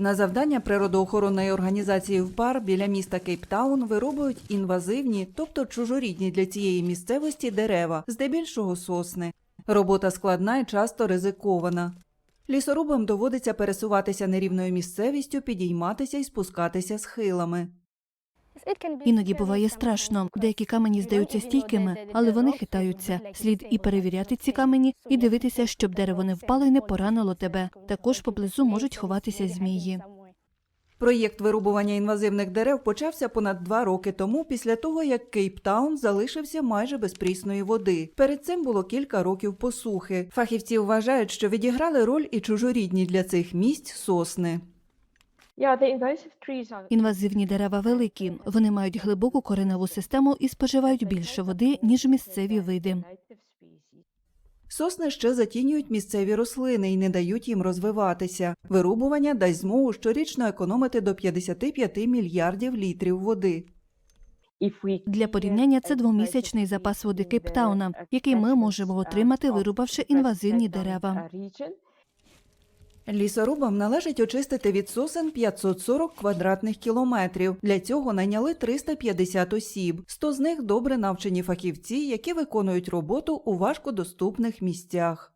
На завдання природоохоронної організації ВПАР біля міста Кейптаун вирубують інвазивні, тобто чужорідні для цієї місцевості дерева, здебільшого сосни. Робота складна і часто ризикована. Лісорубам доводиться пересуватися нерівною місцевістю, підійматися і спускатися схилами. Іноді буває страшно. Деякі камені здаються стійкими, але вони хитаються. Слід і перевіряти ці камені, і дивитися, щоб дерево не впало і не поранило тебе. Також поблизу можуть ховатися змії. Проєкт вирубування інвазивних дерев почався понад два роки тому, після того як Кейптаун залишився майже без прісної води. Перед цим було кілька років посухи. Фахівці вважають, що відіграли роль і чужорідні для цих місць сосни. Інвазивні дерева великі. Вони мають глибоку кореневу систему і споживають більше води, ніж місцеві види. Сосни ще затінюють місцеві рослини і не дають їм розвиватися. Вирубування дасть змогу щорічно економити до 55 мільярдів літрів води. Для порівняння це двомісячний запас води Кейптауна, який ми можемо отримати, вирубавши інвазивні дерева. Лісорубам належить очистити від сосен 540 квадратних кілометрів. Для цього найняли 350 осіб. 100 з них добре навчені фахівці, які виконують роботу у важкодоступних місцях.